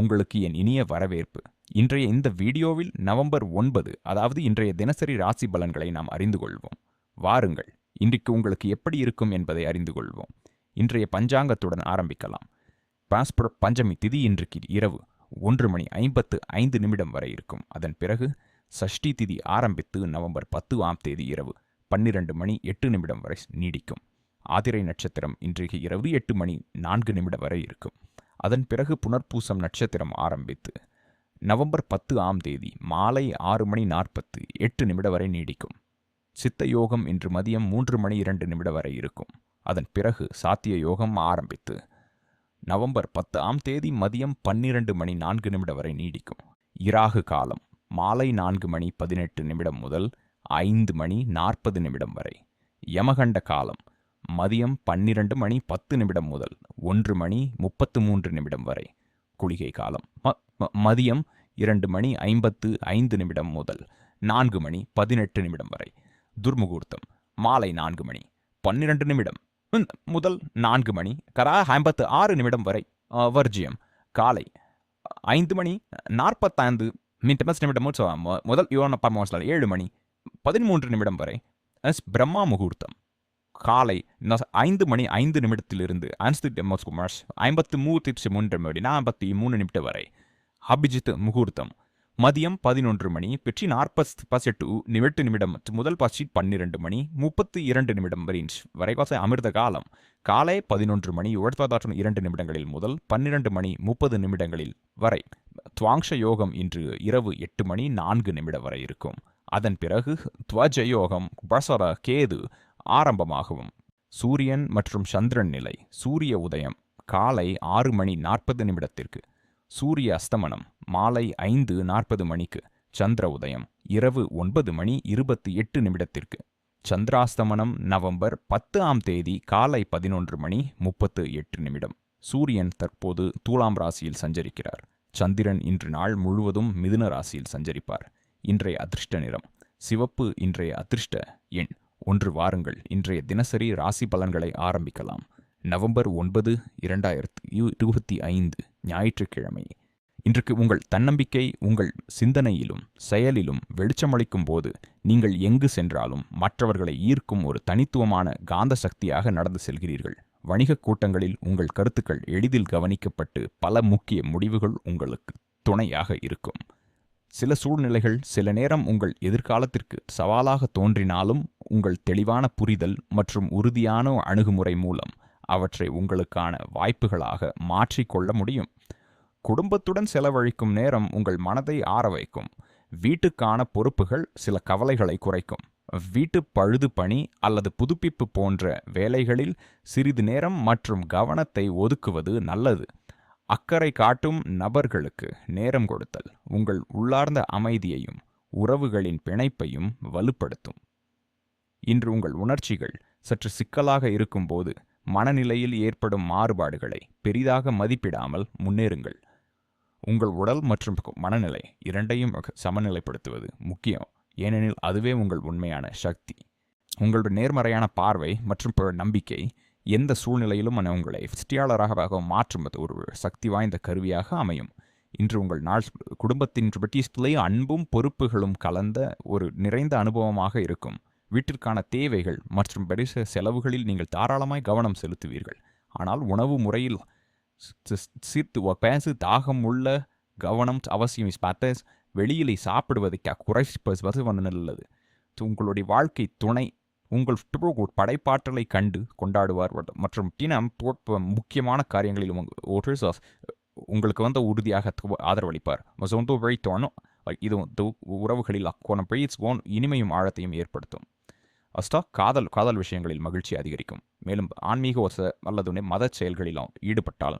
உங்களுக்கு என் இனிய வரவேற்பு. இன்றைய இந்த வீடியோவில் நவம்பர் ஒன்பது அதாவது இன்றைய தினசரி ராசி பலன்களை நாம் அறிந்து கொள்வோம். வாருங்கள் இன்றைக்கு உங்களுக்கு எப்படி இருக்கும் என்பதை அறிந்து கொள்வோம். இன்றைய பஞ்சாங்கத்துடன் ஆரம்பிக்கலாம். பாஸ்புர பஞ்சமி திதி இன்றைக்கு இரவு ஒன்று மணி ஐம்பத்து ஐந்து நிமிடம் வரை இருக்கும். அதன் பிறகு சஷ்டி திதி ஆரம்பித்து நவம்பர் பத்து ஆம் தேதி இரவு பன்னிரண்டு மணி எட்டு நிமிடம் வரை நீடிக்கும். ஆதிரை நட்சத்திரம் இன்றைக்கு இரவு எட்டு மணி நான்கு நிமிடம் வரை இருக்கும். அதன் பிறகு புனர்பூசம் நட்சத்திரம் ஆரம்பித்து நவம்பர் பத்து ஆம் தேதி மாலை ஆறு மணி நாற்பத்து எட்டு நிமிடம் வரை நீடிக்கும். சித்த யோகம் இன்று மதியம் மூன்று மணி இரண்டு நிமிடம் வரை இருக்கும். அதன் பிறகு சாத்திய யோகம் ஆரம்பித்து நவம்பர் பத்து ஆம் தேதி மதியம் பன்னிரண்டு மணி நான்கு நிமிடம் வரை நீடிக்கும். இராகு காலம் மாலை நான்கு மணி பதினெட்டு நிமிடம் முதல் ஐந்து மணி நாற்பது நிமிடம் வரை. யமகண்ட காலம் மதியம் பன்னிரண்டு மணி பத்து நிமிடம் முதல் ஒன்று மணி முப்பத்து மூன்று நிமிடம் வரை குளிகை காலம். மதியம் இரண்டு மணி ஐம்பத்து ஐந்து நிமிடம் முதல் நான்கு மணி பதினெட்டு நிமிடம் வரை துர்முகூர்த்தம். மாலை நான்கு மணி பன்னிரண்டு நிமிடம். முதல் நான்கு மணி கரா ஐம்பத்து ஆறு நிமிடம் வரை வர்ஜியம். காலை ஐந்து மணி நாற்பத்தைந்து மின்டமஸ் நிமிடம் முதல் யோன பரமோசல் ஏழு மணி பதிமூன்று நிமிடம் வரை எஸ் பிரம்மா முகூர்த்தம். காலை ஐந்து மணி ஐந்து நிமிடத்திலிருந்து அன்ஸ்தி டெமோஸ் குமார்ஸ் ஐம்பத்து மூத்தி மூன்று மணி நாற்பத்தி மூணு நிமிடம் வரை. அபிஜித் முகூர்த்தம். மதியம் பதினொன்று மணி பெற்றி நாற்பது பசெட்டு நிமிட்டு நிமிடம் முதல் பசி பன்னிரண்டு மணி முப்பத்தி இரண்டு நிமிடம் வரை வரைகாச அமிர்த காலம். காலை பதினொன்று மணி உழற்பதாற்றம் இரண்டு நிமிடங்களில் முதல் பன்னிரண்டு மணி முப்பது நிமிடங்களில் வரை. துவாங்ஷ யோகம் இன்று இரவு எட்டு மணி நான்கு நிமிடம் வரை இருக்கும். அதன் பிறகு துவஜ யோகம் பசர கேது ஆரம்பமாகவும். சூரியன் மற்றும் சந்திரன் நிலை சூரிய உதயம் காலை ஆறு மணி நாற்பது நிமிடத்திற்கு. சூரிய அஸ்தமனம் மாலை ஐந்து நாற்பது மணிக்கு. சந்திர உதயம் இரவு ஒன்பது மணி இருபத்தி எட்டு நிமிடத்திற்கு. சந்திராஸ்தமனம் நவம்பர் பத்து ஆம் தேதி காலை பதினொன்று மணி முப்பத்து எட்டு நிமிடம். சூரியன் தற்போது தூலாம் ராசியில் சஞ்சரிக்கிறார். சந்திரன் இன்று நாள் முழுவதும் மிதுன ராசியில் சஞ்சரிப்பார். இன்றைய அதிர்ஷ்ட நிறம் சிவப்பு இன்றைய அதிர்ஷ்ட எண். ஒன்று வாருங்கள். இன்றைய தினசரி ராசி பலன்களை ஆரம்பிக்கலாம். நவம்பர் ஒன்பது இரண்டாயிரத்து இருபத்தி ஐந்து ஞாயிற்றுக்கிழமை. இன்றைக்கு உங்கள் தன்னம்பிக்கை உங்கள் சிந்தனையிலும் செயலிலும் வெளிச்சமளிக்கும் போது நீங்கள் எங்கு சென்றாலும் மற்றவர்களை ஈர்க்கும் ஒரு தனித்துவமான காந்த சக்தியாக நடந்து செல்கிறீர்கள். வணிகக் கூட்டங்களில் உங்கள் கருத்துக்கள் எளிதில் கவனிக்கப்பட்டு பல முக்கிய முடிவுகள் உங்களுக்கு துணையாக இருக்கும். சில சூழ்நிலைகள் சில நேரம் உங்கள் எதிர்காலத்திற்கு சவாலாக தோன்றினாலும் உங்கள் தெளிவான புரிதல் மற்றும் உறுதியான அணுகுமுறை மூலம் அவற்றை உங்களுக்கான வாய்ப்புகளாக மாற்றிக்கொள்ள முடியும். குடும்பத்துடன் செலவழிக்கும் நேரம் உங்கள் மனதை ஆற வைக்கும். வீட்டுக்கான பொறுப்புகள் சில கவலைகளை குறைக்கும். வீட்டு பழுது பணி அல்லது புதுப்பிப்பு போன்ற வேலைகளில் சிறிது நேரம் மற்றும் கவனத்தை ஒதுக்குவது நல்லது. அக்கறை காட்டும் நபர்களுக்கு நேரம் கொடுத்தல் உங்கள் உள்ளார்ந்த அமைதியையும் உறவுகளின் பிணைப்பையும் வலுப்படுத்தும். இன்று உங்கள் உணர்ச்சிகள் சற்று சிக்கலாக இருக்கும்போது மனநிலையில் ஏற்படும் மாறுபாடுகளை பெரிதாக மதிப்பிடாமல் முன்னேறுங்கள். உங்கள் உடல் மற்றும் மனநிலை இரண்டையும் சமநிலைப்படுத்துவது முக்கியம் ஏனெனில் அதுவே உங்கள் உண்மையான சக்தி. உங்களுடைய நேர்மறையான பார்வை மற்றும் பிற நம்பிக்கை எந்த சூழ்நிலையிலும் உங்களை வெற்றியாளராக மாற்றும் ஒரு சக்தி வாய்ந்த கருவியாக அமையும் இன்று உங்கள் நாள் குடும்பத்தின் பிரிட்டிஷ்பிளே அன்பும் பொறுப்புகளும் கலந்த ஒரு நிறைந்த அனுபவமாக இருக்கும் வீட்டிற்கான தேவைகள் மற்றும் பெரிய செலவுகளில் நீங்கள் தாராளமாய் கவனம் செலுத்துவீர்கள் ஆனால் உணவு முறையில் சீர்த்து பேசு தாகம் உள்ள கவனம் அவசியம் ஸ்பாட்டஸ் வெளியிலே சாப்பிடுவதை குறைப்பது நல்லது உங்களுடைய வாழ்க்கை துணை உங்கள் படைப்பாற்றலை கண்டு கொண்டாடுவார் மற்றும் தினம் முக்கியமான காரியங்களில் உங்க- உங்களுக்கு வந்து உறுதியாக ஆதரவளிப்பார். வந்து வழி தோணும் இது உறவுகளில் அக்கோணம் ஓன் இனிமையும் ஆழத்தையும் ஏற்படுத்தும். அஸ்டா காதல் காதல் விஷயங்களில் மகிழ்ச்சி அதிகரிக்கும். மேலும் ஆன்மீக ஒச அல்லது மத செயல்களிலும் ஈடுபட்டால்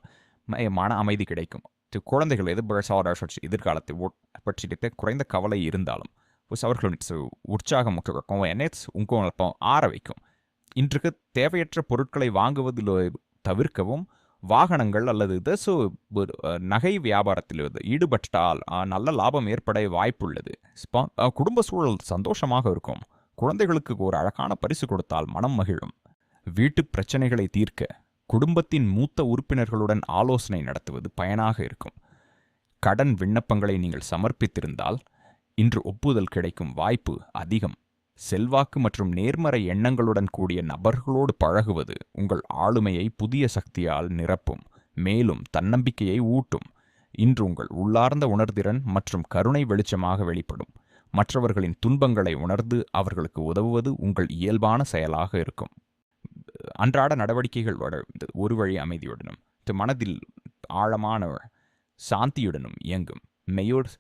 மன அமைதி கிடைக்கும். குழந்தைகள் எதிர்பார்த்த எதிர்காலத்தை பற்றி குறைந்த கவலை இருந்தாலும் உஸ் அவர்களின் உற்சாகம் இருக்கும் என்னெட்ஸ் உங்கள் ஆற வைக்கும். இன்றைக்கு தேவையற்ற பொருட்களை வாங்குவதில் தவிர்க்கவும் வாகனங்கள் அல்லது இது நகை வியாபாரத்தில் ஈடுபட்டால் நல்ல லாபம் ஏற்பட வாய்ப்புள்ளது. குடும்ப சூழல் சந்தோஷமாக இருக்கும். குழந்தைகளுக்கு ஒரு அழகான பரிசு கொடுத்தால் மனம் மகிழும். வீட்டு பிரச்சனைகளை தீர்க்க குடும்பத்தின் மூத்த உறுப்பினர்களுடன் ஆலோசனை நடத்துவது பயனாக இருக்கும். கடன் விண்ணப்பங்களை நீங்கள் சமர்ப்பித்திருந்தால் இன்று ஒப்புதல் கிடைக்கும் வாய்ப்பு அதிகம். செல்வாக்கு மற்றும் நேர்மறை எண்ணங்களுடன் கூடிய நபர்களோடு பழகுவது உங்கள் ஆளுமையை புதிய சக்தியால் நிரப்பும் மேலும் தன்னம்பிக்கையை ஊட்டும். இன்று உங்கள் உள்ளார்ந்த உணர்திறன் மற்றும் கருணை வெளிச்சமாக வெளிப்படும். மற்றவர்களின் துன்பங்களை உணர்ந்து அவர்களுக்கு உதவுவது உங்கள் இயல்பான செயலாக இருக்கும். அன்றாட நடவடிக்கைகள் ஒரு வழி அமைதியுடனும் மனதில் ஆழமான சாந்தியுடனும் இயங்கும். மெயோர்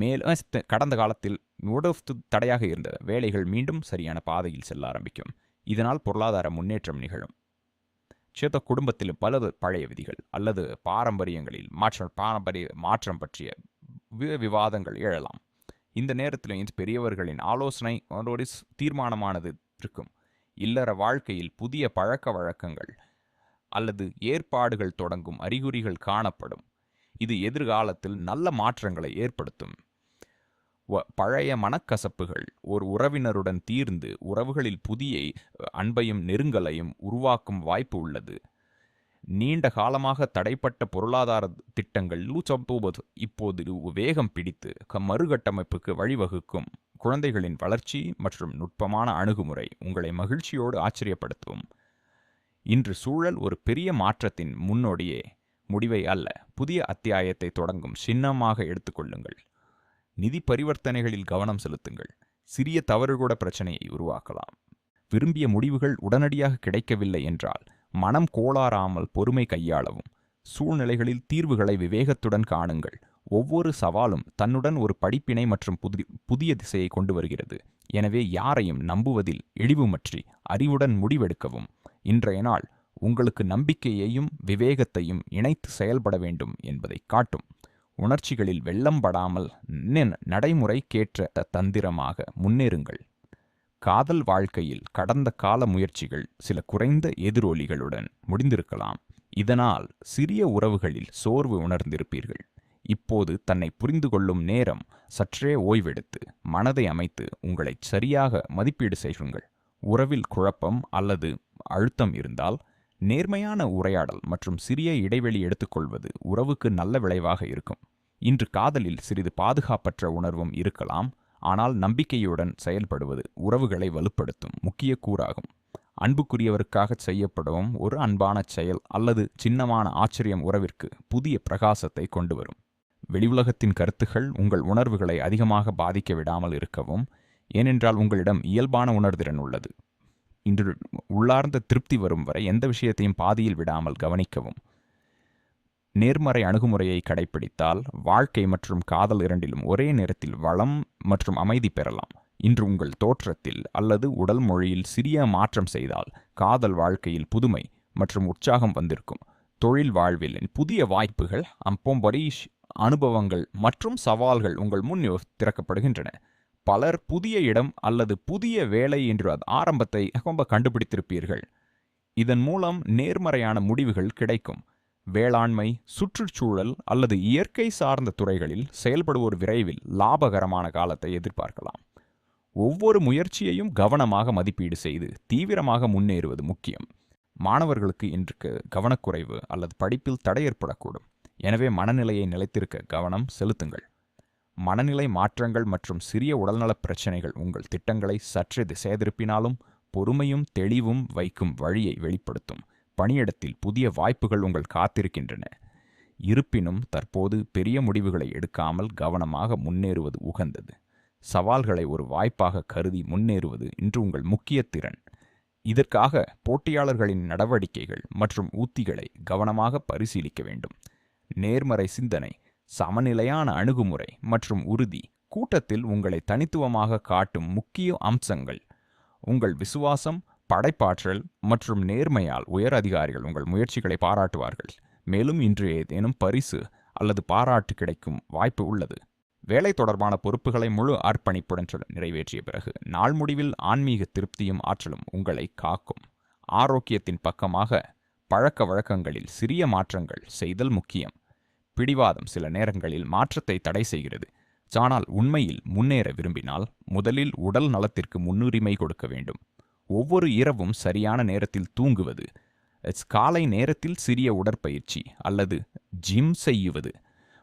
மேலும் கடந்த காலத்தில் உடவு தடையாக இருந்த வேலைகள் மீண்டும் சரியான பாதையில் செல்ல ஆரம்பிக்கும். இதனால் பொருளாதார முன்னேற்றம் நிகழும். சேத குடும்பத்தில் பல பழைய விதிகள் அல்லது பாரம்பரியங்களில் மாற்றம் பாரம்பரிய மாற்றம் பற்றிய விவாதங்கள் எழலாம். இந்த நேரத்தில் பெரியவர்களின் ஆலோசனை ஒரு தீர்மானமானது இருக்கும். இல்லற வாழ்க்கையில் புதிய பழக்க வழக்கங்கள் அல்லது ஏற்பாடுகள் தொடங்கும் அறிகுறிகள் காணப்படும். இது எதிர்காலத்தில் நல்ல மாற்றங்களை ஏற்படுத்தும். பழைய மனக்கசப்புகள் ஒரு உறவினருடன் தீர்ந்து உறவுகளில் புதிய அன்பையும் நெருங்கலையும் உருவாக்கும் வாய்ப்பு உள்ளது. நீண்ட காலமாக தடைப்பட்ட பொருளாதார திட்டங்கள் இப்போது வேகம் பிடித்து மறுகட்டமைப்புக்கு வழிவகுக்கும். குழந்தைகளின் வளர்ச்சி மற்றும் நுட்பமான அணுகுமுறை உங்களை மகிழ்ச்சியோடு ஆச்சரியப்படுத்தும். இன்று சூழல் ஒரு பெரிய மாற்றத்தின் முன்னோடியே. முடிவை அல்ல. புதிய அத்தியாயத்தை தொடங்கும் சின்னமாக எடுத்துக்கொள்ளுங்கள் நிதி பரிவர்த்தனைகளில் கவனம் செலுத்துங்கள். சிறிய தவறு கூட பிரச்சனையை உருவாக்கலாம். விரும்பிய முடிவுகள் உடனடியாக கிடைக்கவில்லை என்றால் மனம் கோளாறாமல் பொறுமை கையாளவும். சூழ்நிலைகளில் தீர்வுகளை விவேகத்துடன் காணுங்கள். ஒவ்வொரு சவாலும் தன்னுடன் ஒரு படிப்பினை மற்றும் புதி புதிய திசையை கொண்டு வருகிறது. எனவே யாரையும் நம்புவதில் இழிவுமற்றி அறிவுடன் முடிவெடுக்கவும். இன்றைய நாள் உங்களுக்கு நம்பிக்கையையும் விவேகத்தையும் இணைத்து செயல்பட வேண்டும் என்பதை காட்டும். உணர்ச்சிகளில் வெள்ளம் படாமல் நடைமுறைக்கேற்ற தந்திரமாக முன்னேறுங்கள். காதல் வாழ்க்கையில் கடந்த கால முயற்சிகள் சில குறைந்த எதிரொலிகளுடன் முடிந்திருக்கலாம். இதனால் சிறிய உறவுகளில் சோர்வு உணர்ந்திருப்பீர்கள். இப்போது தன்னை புரிந்து கொள்ளும் நேரம் சற்றே ஓய்வெடுத்து மனதை அமைத்து உங்களை சரியாக மதிப்பீடு செய்யுங்கள். உறவில் குழப்பம் அல்லது அழுத்தம் இருந்தால் நேர்மையான உரையாடல் மற்றும் சிறிய இடைவெளி எடுத்துக்கொள்வது உறவுக்கு நல்ல விளைவாக இருக்கும். இன்று காதலில் சிறிது பாதுகாப்பற்ற உணர்வும் இருக்கலாம் ஆனால் நம்பிக்கையுடன் செயல்படுவது உறவுகளை வலுப்படுத்தும் முக்கிய கூறாகும். அன்புக்குரியவருக்காக செய்யப்படும் ஒரு அன்பான செயல் அல்லது சின்னமான ஆச்சரியம் உறவிற்கு புதிய பிரகாசத்தை கொண்டு வரும் வெளியுலகத்தின் கருத்துகள் உங்கள் உணர்வுகளை அதிகமாக பாதிக்க விடாமல் இருக்கவும் ஏனென்றால் உங்களிடம் இயல்பான உணர்திறன் உள்ளது. இன்று உள்ளார்ந்த திருப்தி வரும் வரை எந்த விஷயத்தையும் பாதியில் விடாமல் கவனிக்கவும். நேர்மறை அணுகுமுறையை கடைபிடித்தால் வாழ்க்கை மற்றும் காதல் இரண்டிலும் ஒரே நேரத்தில் வளம் மற்றும் அமைதி பெறலாம். இன்று உங்கள் தோற்றத்தில் அல்லது உடல் மொழியில் சிறிய மாற்றம் செய்தால் காதல் வாழ்க்கையில் புதுமை மற்றும் உற்சாகம் வந்திருக்கும். தொழில் வாழ்வில் புதிய வாய்ப்புகள் அம்பொம்பரீஷ் அனுபவங்கள் மற்றும் சவால்கள் உங்கள் முன் திறக்கப்படுகின்றன. பலர் புதிய இடம் அல்லது புதிய வேலை என்று ஆரம்பத்தை ரொம்ப கண்டுபிடித்திருப்பீர்கள். இதன் மூலம் நேர்மறையான முடிவுகள் கிடைக்கும். வேளாண்மை சுற்றுச்சூழல் அல்லது இயற்கை சார்ந்த துறைகளில் செயல்படுவோர் விரைவில் லாபகரமான காலத்தை எதிர்பார்க்கலாம். ஒவ்வொரு முயற்சியையும் கவனமாக மதிப்பீடு செய்து தீவிரமாக முன்னேறுவது முக்கியம். மாணவர்களுக்கு இன்றைக்கு கவனக்குறைவு அல்லது படிப்பில் தடை ஏற்படக்கூடும் எனவே மனநிலையை நிலைத்திருக்க கவனம் செலுத்துங்கள். மனநிலை மாற்றங்கள் மற்றும் சிறிய உடல்நலப் பிரச்சனைகள் உங்கள் திட்டங்களை சற்று திசை திருப்பினாலும் பொறுமையும் தெளிவும் வைக்கும் வழியை வெளிப்படுத்தும். பணியிடத்தில் புதிய வாய்ப்புகள் உங்கள் காத்திருக்கின்றன. இருப்பினும் தற்போது பெரிய முடிவுகளை எடுக்காமல் கவனமாக முன்னேறுவது உகந்தது. சவால்களை ஒரு வாய்ப்பாக கருதி முன்னேறுவது இன்று உங்கள் முக்கிய திறன். இதற்காக போட்டியாளர்களின் நடவடிக்கைகள் மற்றும் உத்திகளை கவனமாக பரிசீலிக்க வேண்டும். நேர்மறை சிந்தனை சமநிலையான அணுகுமுறை மற்றும் உறுதி கூட்டத்தில் உங்களை தனித்துவமாக காட்டும் முக்கிய அம்சங்கள். உங்கள் விசுவாசம் படைப்பாற்றல் மற்றும் நேர்மையால் உயர் அதிகாரிகள் உங்கள் முயற்சிகளை பாராட்டுவார்கள். மேலும் இன்று ஏதேனும் பரிசு அல்லது பாராட்டு கிடைக்கும் வாய்ப்பு உள்ளது. வேலை தொடர்பான பொறுப்புகளை முழு அர்ப்பணிப்புடன் நிறைவேற்றிய பிறகு நாள் முடிவில் ஆன்மீக திருப்தியும் ஆற்றலும் உங்களை காக்கும். ஆரோக்கியத்தின் பக்கமாக பழக்க வழக்கங்களில் சிறிய மாற்றங்கள் செய்தல் முக்கியம். பிடிவாதம் சில நேரங்களில் மாற்றத்தை தடை செய்கிறது. ஆனால் உண்மையில் முன்னேற விரும்பினால் முதலில் உடல் நலத்திற்கு முன்னுரிமை கொடுக்க வேண்டும். ஒவ்வொரு இரவும் சரியான நேரத்தில் தூங்குவது காலை நேரத்தில் சிறிய உடற்பயிற்சி அல்லது ஜிம் செய்யுவது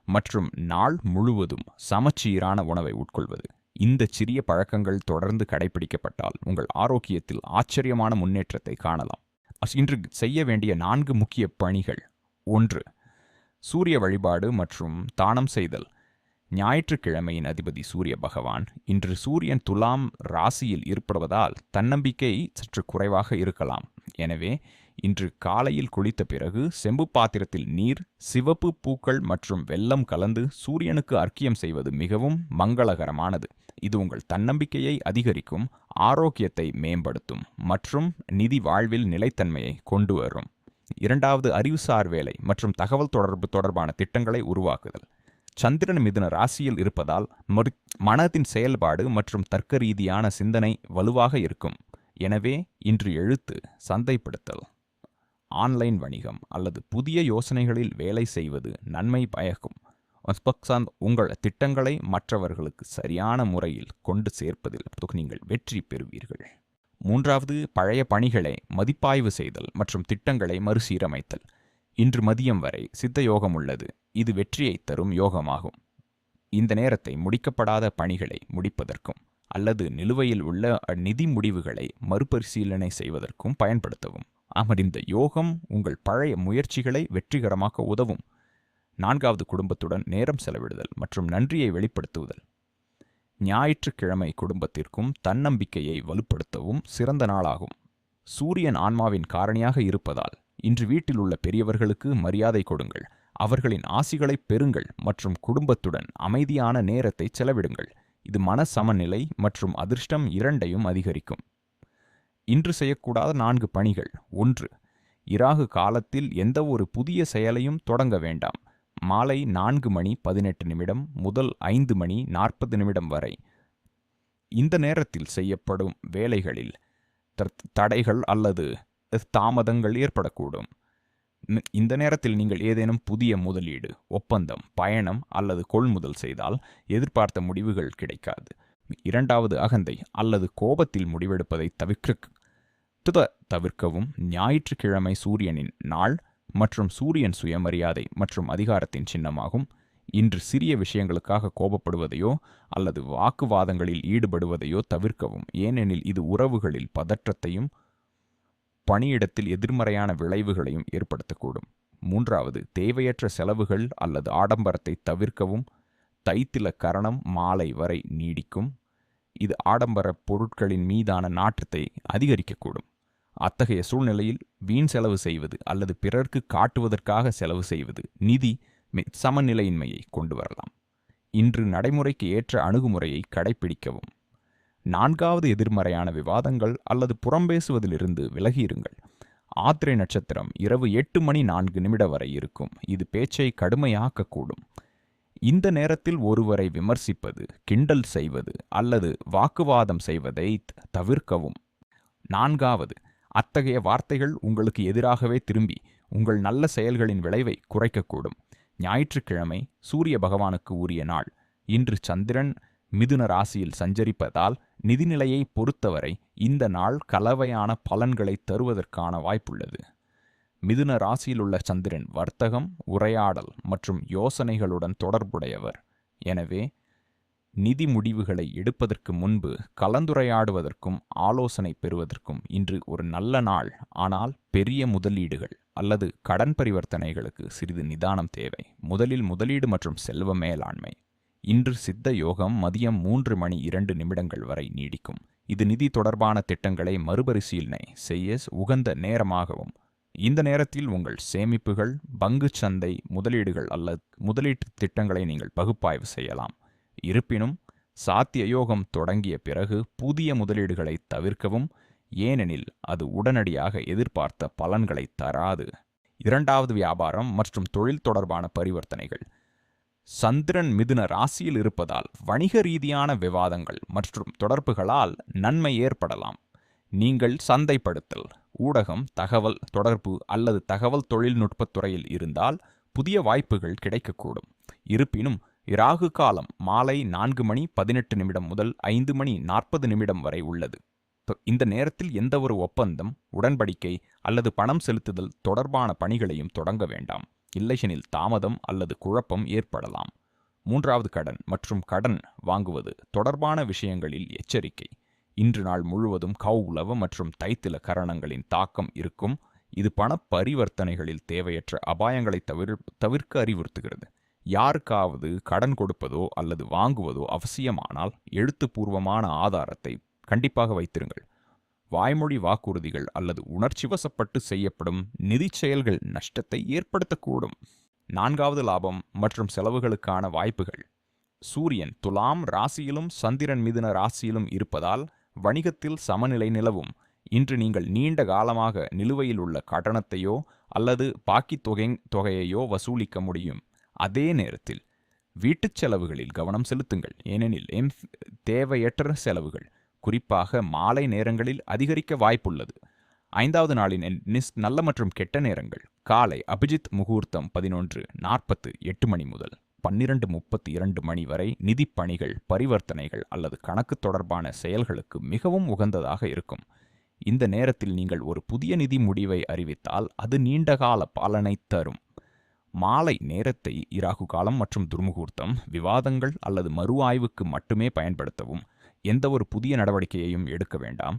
மற்றும் நாள் முழுவதும் சமச்சீரான உணவை உட்கொள்வது. இந்த சிறிய பழக்கங்கள் தொடர்ந்து கடைபிடிக்கப்பட்டால் உங்கள் ஆரோக்கியத்தில் ஆச்சரியமான முன்னேற்றத்தை காணலாம். இன்று செய்ய வேண்டிய நான்கு முக்கிய பணிகள். ஒன்று சூரிய வழிபாடு மற்றும் தானம் செய்தல். ஞாயிற்றுக்கிழமையின் அதிபதி சூரிய பகவான் இன்று சூரியன் துலாம் ராசியில் ஏற்படுவதால் தன்னம்பிக்கை சற்று குறைவாக இருக்கலாம். எனவே இன்று காலையில் குளித்த பிறகு செம்பு பாத்திரத்தில் நீர் சிவப்பு பூக்கள் மற்றும் வெள்ளம் கலந்து சூரியனுக்கு அர்க்கியம் செய்வது மிகவும் மங்களகரமானது. இது உங்கள் தன்னம்பிக்கையை அதிகரிக்கும் ஆரோக்கியத்தை மேம்படுத்தும் மற்றும் நிதி வாழ்வில் நிலைத்தன்மையை கொண்டு வரும். இரண்டாவது அறிவுசார் வேலை மற்றும் தகவல் தொடர்பு தொடர்பான திட்டங்களை உருவாக்குதல். சந்திரன் மிதுன ராசியில் இருப்பதால் மனத்தின் மனதின் செயல்பாடு மற்றும் தர்க்க ரீதியான சிந்தனை வலுவாக இருக்கும். எனவே இன்று எழுத்து சந்தைப்படுத்தல். ஆன்லைன் வணிகம் அல்லது புதிய யோசனைகளில் வேலை செய்வது நன்மை பயக்கும். ஒஸ்பக்சாந்த் உங்கள் திட்டங்களை மற்றவர்களுக்கு சரியான முறையில் கொண்டு சேர்ப்பதில் நீங்கள் வெற்றி பெறுவீர்கள். மூன்றாவது பழைய பணிகளை மதிப்பாய்வு செய்தல் மற்றும் திட்டங்களை மறுசீரமைத்தல். இன்று மதியம் வரை சித்த யோகம் உள்ளது. இது வெற்றியை தரும் யோகமாகும். இந்த நேரத்தை முடிக்கப்படாத பணிகளை முடிப்பதற்கும் அல்லது நிலுவையில் உள்ள நிதி முடிவுகளை மறுபரிசீலனை செய்வதற்கும் பயன்படுத்தவும். ஆமர் இந்த யோகம் உங்கள் பழைய முயற்சிகளை வெற்றிகரமாக்க உதவும். நான்காவது குடும்பத்துடன் நேரம் செலவிடுதல் மற்றும் நன்றியை வெளிப்படுத்துதல். ஞாயிற்றுக்கிழமை குடும்பத்திற்கும் தன்னம்பிக்கையை வலுப்படுத்தவும் சிறந்த நாளாகும். சூரியன் ஆன்மாவின் காரணியாக இருப்பதால் இன்று வீட்டில் உள்ள பெரியவர்களுக்கு மரியாதை கொடுங்கள். அவர்களின் ஆசிகளை பெறுங்கள் மற்றும் குடும்பத்துடன் அமைதியான நேரத்தை செலவிடுங்கள். இது மன சமநிலை மற்றும் அதிர்ஷ்டம் இரண்டையும் அதிகரிக்கும். இன்று செய்யக்கூடாத நான்கு பணிகள். ஒன்று இராகு காலத்தில் எந்த ஒரு புதிய செயலையும் தொடங்க வேண்டாம். மாலை நான்கு மணி பதினெட்டு நிமிடம் முதல் ஐந்து மணி நாற்பது நிமிடம் வரை. இந்த நேரத்தில் செய்யப்படும் வேலைகளில் தடைகள் அல்லது தாமதங்கள் ஏற்படக்கூடும். இந்த நேரத்தில் நீங்கள் ஏதேனும் புதிய முதலீடு ஒப்பந்தம் பயணம் அல்லது கொள்முதல் செய்தால் எதிர்பார்த்த முடிவுகள் கிடைக்காது. இரண்டாவது அகந்தை அல்லது கோபத்தில் முடிவெடுப்பதை தவிர்க்க துத- தவிர்க்கவும். ஞாயிற்றுக்கிழமை சூரியனின் நாள் மற்றும் சூரியன் சுயமரியாதை மற்றும் அதிகாரத்தின் சின்னமாகும். இன்று சிறிய விஷயங்களுக்காக கோபப்படுவதையோ அல்லது வாக்குவாதங்களில் ஈடுபடுவதையோ தவிர்க்கவும். ஏனெனில் இது உறவுகளில் பதற்றத்தையும் பணியிடத்தில் எதிர்மறையான விளைவுகளையும் ஏற்படுத்தக்கூடும். மூன்றாவது தேவையற்ற செலவுகள் அல்லது ஆடம்பரத்தை தவிர்க்கவும். தைத்தில கரணம் மாலை வரை நீடிக்கும். இது ஆடம்பர பொருட்களின் மீதான நாட்டத்தை அதிகரிக்கக்கூடும். அத்தகைய சூழ்நிலையில் வீண் செலவு செய்வது அல்லது பிறர்க்கு காட்டுவதற்காக செலவு செய்வது நிதி மி- சமநிலையின்மையை கொண்டு வரலாம். இன்று நடைமுறைக்கு ஏற்ற அணுகுமுறையை கடைப்பிடிக்கவும். நான்காவது எதிர்மறையான விவாதங்கள் அல்லது புறம்பேசுவதிலிருந்து விலகியிருங்கள். ஆத்திரை நட்சத்திரம் இரவு எட்டு மணி நான்கு நிமிட வரை இருக்கும். இது பேச்சை கடுமையாக்கக்கூடும். இந்த நேரத்தில் ஒருவரை விமர்சிப்பது கிண்டல் செய்வது அல்லது வாக்குவாதம் செய்வதை தவிர்க்கவும். நான்காவது அத்தகைய வார்த்தைகள் உங்களுக்கு எதிராகவே திரும்பி உங்கள் நல்ல செயல்களின் விளைவை குறைக்கக்கூடும். ஞாயிற்றுக்கிழமை சூரிய பகவானுக்கு உரிய நாள். இன்று சந்திரன் மிதுன ராசியில் சஞ்சரிப்பதால் நிதிநிலையை பொறுத்தவரை இந்த நாள் கலவையான பலன்களை தருவதற்கான வாய்ப்புள்ளது. மிதுன ராசியில் உள்ள சந்திரன் வர்த்தகம் உரையாடல் மற்றும் யோசனைகளுடன் தொடர்புடையவர். எனவே நிதி முடிவுகளை எடுப்பதற்கு முன்பு கலந்துரையாடுவதற்கும் ஆலோசனை பெறுவதற்கும் இன்று ஒரு நல்ல நாள். ஆனால் பெரிய முதலீடுகள் அல்லது கடன் பரிவர்த்தனைகளுக்கு சிறிது நிதானம் தேவை. முதலில் முதலீடு மற்றும் செல்வ மேலாண்மை. இன்று சித்த யோகம் மதியம் மூன்று மணி இரண்டு நிமிடங்கள் வரை நீடிக்கும். இது நிதி தொடர்பான திட்டங்களை மறுபரிசீலனை செய்ய உகந்த நேரமாகவும் இந்த நேரத்தில் உங்கள் சேமிப்புகள் பங்குச் சந்தை முதலீடுகள் அல்லது முதலீட்டு திட்டங்களை நீங்கள் பகுப்பாய்வு செய்யலாம். இருப்பினும் சாத்திய யோகம் தொடங்கிய பிறகு புதிய முதலீடுகளை தவிர்க்கவும் ஏனெனில் அது உடனடியாக எதிர்பார்த்த பலன்களை தராது. இரண்டாவது வியாபாரம் மற்றும் தொழில் தொடர்பான பரிவர்த்தனைகள். சந்திரன் மிதுன ராசியில் இருப்பதால் வணிக ரீதியான விவாதங்கள் மற்றும் தொடர்புகளால் நன்மை ஏற்படலாம். நீங்கள் சந்தைப்படுத்தல் ஊடகம் தகவல் தொடர்பு அல்லது தகவல் தொழில்நுட்பத் துறையில் இருந்தால் புதிய வாய்ப்புகள் கிடைக்கக்கூடும். இருப்பினும் இராகு காலம் மாலை நான்கு மணி பதினெட்டு நிமிடம் முதல் ஐந்து மணி நாற்பது நிமிடம் வரை உள்ளது. இந்த நேரத்தில் எந்தவொரு ஒப்பந்தம் உடன்படிக்கை அல்லது பணம் செலுத்துதல் தொடர்பான பணிகளையும் தொடங்க வேண்டாம். இல்லையெனில் தாமதம் அல்லது குழப்பம் ஏற்படலாம். மூன்றாவது கடன் மற்றும் கடன் வாங்குவது தொடர்பான விஷயங்களில் எச்சரிக்கை. இன்று நாள் முழுவதும் கவுலவ மற்றும் தைத்தில கரணங்களின் தாக்கம் இருக்கும். இது பண பரிவர்த்தனைகளில் தேவையற்ற அபாயங்களை தவிர தவிர்க்க அறிவுறுத்துகிறது. யாருக்காவது கடன் கொடுப்பதோ அல்லது வாங்குவதோ அவசியமானால் எழுத்துப்பூர்வமான ஆதாரத்தை கண்டிப்பாக வைத்திருங்கள். வாய்மொழி வாக்குறுதிகள் அல்லது உணர்ச்சிவசப்பட்டு செய்யப்படும் நிதி செயல்கள் நஷ்டத்தை ஏற்படுத்தக்கூடும். நான்காவது லாபம் மற்றும் செலவுகளுக்கான வாய்ப்புகள். சூரியன் துலாம் ராசியிலும் சந்திரன் மிதுன ராசியிலும் இருப்பதால் வணிகத்தில் சமநிலை நிலவும். இன்று நீங்கள் நீண்ட காலமாக நிலுவையில் உள்ள கட்டணத்தையோ அல்லது பாக்கி தொகை தொகையையோ வசூலிக்க முடியும். அதே நேரத்தில் வீட்டுச் செலவுகளில் கவனம் செலுத்துங்கள். ஏனெனில் எம் தேவையற்ற செலவுகள் குறிப்பாக மாலை நேரங்களில் அதிகரிக்க வாய்ப்புள்ளது. ஐந்தாவது நாளின் நிஸ் நல்ல மற்றும் கெட்ட நேரங்கள். காலை அபிஜித் முகூர்த்தம் பதினொன்று நாற்பத்து எட்டு மணி முதல் பன்னிரண்டு முப்பத்தி இரண்டு மணி வரை நிதிப்பணிகள் பரிவர்த்தனைகள் அல்லது கணக்கு தொடர்பான செயல்களுக்கு மிகவும் உகந்ததாக இருக்கும். இந்த நேரத்தில் நீங்கள் ஒரு புதிய நிதி முடிவை அறிவித்தால் அது நீண்டகால பலனை தரும். மாலை நேரத்தை இராகு காலம் மற்றும் துர்முகூர்த்தம் விவாதங்கள் அல்லது மறு ஆய்வுக்கு மட்டுமே பயன்படுத்தவும் எந்த ஒரு புதிய நடவடிக்கையையும் எடுக்க வேண்டாம்.